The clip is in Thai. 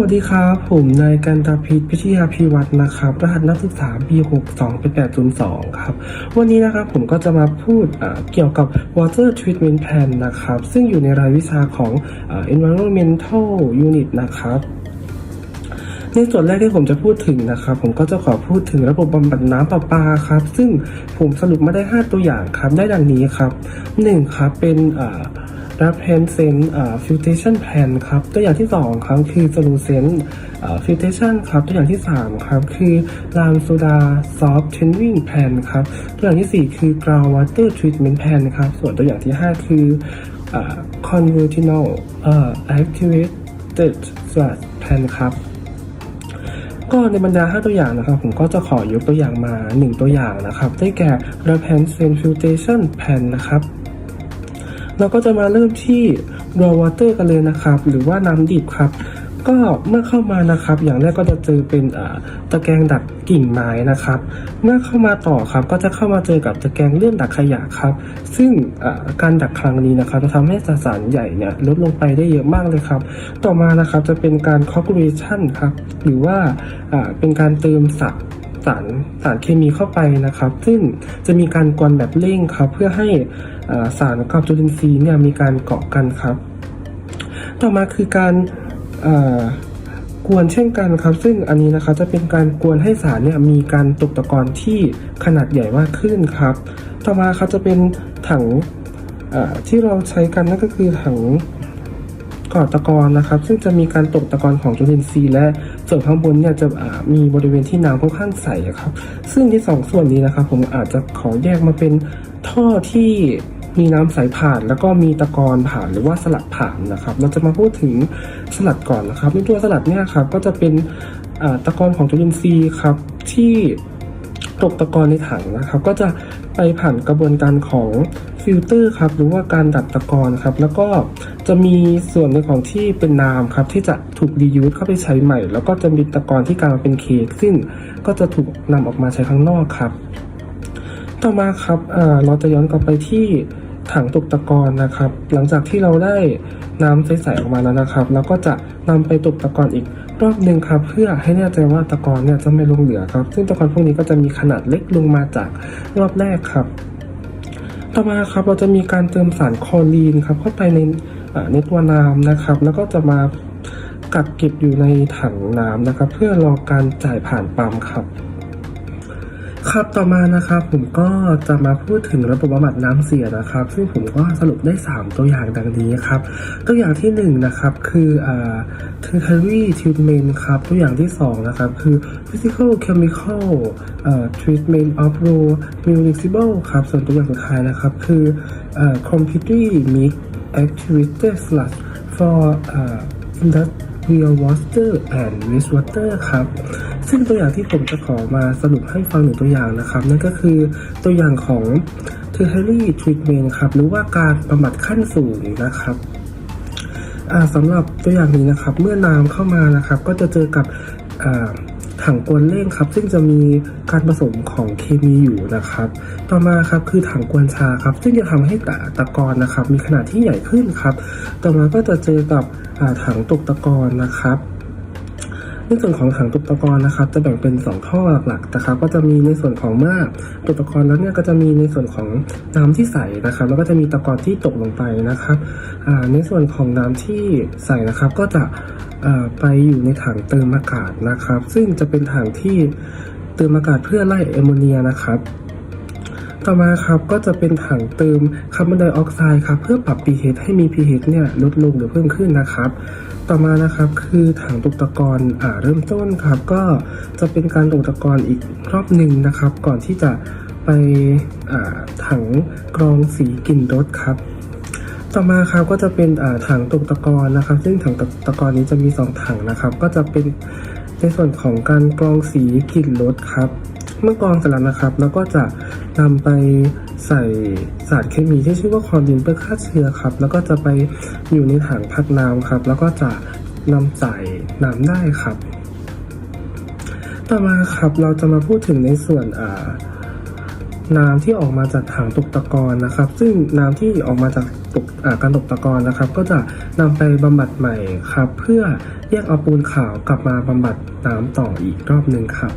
วัสดีครับ ผมนายกันตาพิษพิชยาพิวัฒน์นะครับ รหัสนักศึกษา B62 เป็น802 ครับ วันนี้นะครับผมก็จะมาพูดเกี่ยวกับ water treatment plan นะครับ ซึ่งอยู่ในรายวิชาของอ environmental unit นะครับในส่วนแรกที่ผมจะพูดถึงนะครับ ผมก็จะขอพูดถึงระบบบำบัดน้ำประปาครับ ซึ่งผมสรุปมาได้ 5 ตัวอย่างครับ ได้ดังนี้ครับ 1. ครับเป็นอ่า รับแพนเซนฟิลเทชันแพนครับ ตัวอย่างที่ 2 ครับคือโซลูเซนฟิลเทชันครับ ตัวอย่างที่ 3 ครับ คือลามโซดาซอฟเทนวิ่งแพนครับ ตัวอย่างทีสี่ 4 คือ ground water treatment plan ครับ ส่วนตัวอย่างที่ 5 คือ convertinal activated sludge plan ครับก็ในบรรดา 5 ตัวอย่างนะครับ ผมก็จะขอยกตัวอย่างมา 1 ตัวอย่างนะครับ ได้แก่ r a p a n s e n Filtration Pan นะครับ เราก็จะมาเริ่มที่ raw water กันเลยนะครับ หรือว่าน้ำดิบครับ ก็เมื่อเข้ามานะครับ อย่างแรกก็จะเจอเป็นตะแกรงดักกิ่งไม้นะครับ เมื่อเข้ามาต่อครับ ก็จะเข้ามาเจอกับตะแกรงเลื่อนดักขยะครับ ซึ่งการดักครั้งนี้นะครับจะทำให้สสารใหญ่เนี่ยลดลงไปได้เยอะมากเลยครับ ต่อมานะครับจะเป็นการ coagulation ครับ หรือว่าเป็นการเติมสาร สารสารเคมีเข้าไปนะครับ ซึ่งจะมีการกวนแบบเร่งครับ เพื่อให้สารกับจุลินทรีย์เนี่ยมีการเกาะกันครับ ต่อมาคือการกวนเช่นกันครับ ซึ่งอันนี้นะครับจะเป็นการกวนให้สารเนี่ยมีการตกตะกอนที่ขนาดใหญ่มากขึ้นครับ ต่อมาครับจะเป็นถังที่เราใช้กันนั่นก็คือถังก่อตะกอนนะครับ ซึ่งจะมีการตกตะกอนของจุลินทรีย์และ ส่วนข้างบนเนี่ยจะมีบริเวณที่น้ำค่อนข้างใสครับ ซึ่งที่สองส่วนนี้นะครับ ผมอาจจะขอแยกมาเป็นท่อที่มีน้ำใสผ่านแล้วก็มีตะกอนผ่านหรือว่าสลัดผ่านนะครับ เราจะมาพูดถึงสลัดก่อนนะครับในตัวสลัดเนี่ยครับก็จะเป็นตะกอนของจุลินทรีย์ครับที่ ตกตะกอนในถังนะครับ ก็จะไปผ่านกระบวนการของฟิลเตอร์ครับหรือว่าการดัดตะกอนครับ แล้วก็จะมีส่วนในของที่เป็นน้ำครับ ที่จะถูกดียูสเข้าไปใช้ใหม่ แล้วก็จะมีตะกอนที่กลายมาเป็นเค้กซึ่งก็จะถูกนำออกมาใช้ข้างนอกครับ ต่อมาครับเราจะย้อนกลับไปที่ถังตกตะกอนนะครับ หลังจากที่เราได้น้ำใสๆออกมาแล้วนะครับ เราก็จะนำไปตกตะกอนอีก รอบหนึ่งครับ เพื่อให้แน่ใจว่าตะกอนเนี่ยจะไม่ลงเหลือครับ ซึ่งตะกอนพวกนี้ก็จะมีขนาดเล็กลงมาจากรอบแรกครับ ต่อมาครับเราจะมีการเติมสารคลอรีนครับเข้าไปในในตัวน้ำนะครับ แล้วก็จะมากักเก็บอยู่ในถังน้ำนะครับ เพื่อรอการจ่ายผ่านปั๊มครับ ครับต่อมานะครับผมก็จะมาพูดถึงระบบบำบัดน้ำเสียนะครับ ซึ่งผมก็สรุปได้ 3 ตัวอย่างดังนี้ครับ ตัวอย่างที่1นะครับคืออ่า tertiary treatment ครับ ตัวอย่างที่2นะครับคือ physical chemical อ่า treatment of raw municipal ครับส่วนตัวอย่างสุดท้ายนะครับคืออ่า completely mixed activated sludge for อ่า Real water and wastewater ครับ ซึ่งตัวอย่างที่ผมจะขอมาสรุปให้ฟังหนึ่งตัวอย่างนะครับ นั่นก็คือตัวอย่างของ tertiary treatment ครับ หรือว่าการบำบัดขั้นสูงนะครับสำหรับตัวอย่างนี้นะครับ เมื่อน้ำเข้ามานะครับ ก็จะเจอกับ ถังกวนเร่งครับ ซึ่งจะมีการผสมของเคมีอยู่นะครับ ต่อมาครับคือถังกวนชาครับ ซึ่งจะทำให้ตะตะกอนนะครับ มีขนาดที่ใหญ่ขึ้นครับ ต่อมาก็จะเจอกับถังตกตะกอนนะครับ ในส่วนของถังตกตะกอนนะครับ จะแบ่งเป็น 2 ท่อหลักๆนะครับ ก็จะมีในส่วนของเมื่อตกตะกอนแล้วเนี่ยก็จะมีในส่วนของน้ำที่ใสนะครับ แล้วก็จะมีตะกอนที่ตกลงไปนะครับในส่วนของน้ำที่ใสนะครับ ก็จะไปอยู่ในถังเติมอากาศนะครับ ซึ่งจะเป็นถังที่เติมอากาศเพื่อไล่แอมโมเนียนะครับ ต่อมาครับก็จะเป็นถังเติมคาร์บอนไดออกไซด์ครับเพื่อปรับ pH ให้มี pH เนี่ยลดลงหรือเพิ่มขึ้นนะครับ ต่อมานะครับคือถังตกตะกอนอ่าเริ่มต้นครับ ก็จะเป็นการตกตะกอนอีกรอบหนึ่งนะครับ ก่อนที่จะไปอ่าถังกรองสีกลิ่นรสครับ ต่อมาครับก็จะเป็นอ่าถังตกตะกอนนะครับ ซึ่งถังตกตะกอนนี้จะมี 2 ถังนะครับ ก็จะเป็นในส่วนของการกรองสีกลิ่นรสครับ เมื่อกรองเสร็จแล้วนะครับแล้วก็จะนำไปใส่สารเคมีที่ชื่อว่าคลอรีนเพื่อฆ่าเชื้อครับ แล้วก็จะไปอยู่ในถังพักน้ำครับ แล้วก็จะนำใส่น้ำได้ครับ ต่อมาครับเราจะมาพูดถึงในส่วนอ่าน้ำที่ออกมาจากถังตกตะกอนนะครับ ซึ่งน้ำที่ออกมาจากตกการตกตะกอนนะครับ ก็จะนำไปบำบัดใหม่ครับ เพื่อแยกเอาปูนขาวกลับมาบำบัดน้ำต่ออีกรอบหนึ่งครับ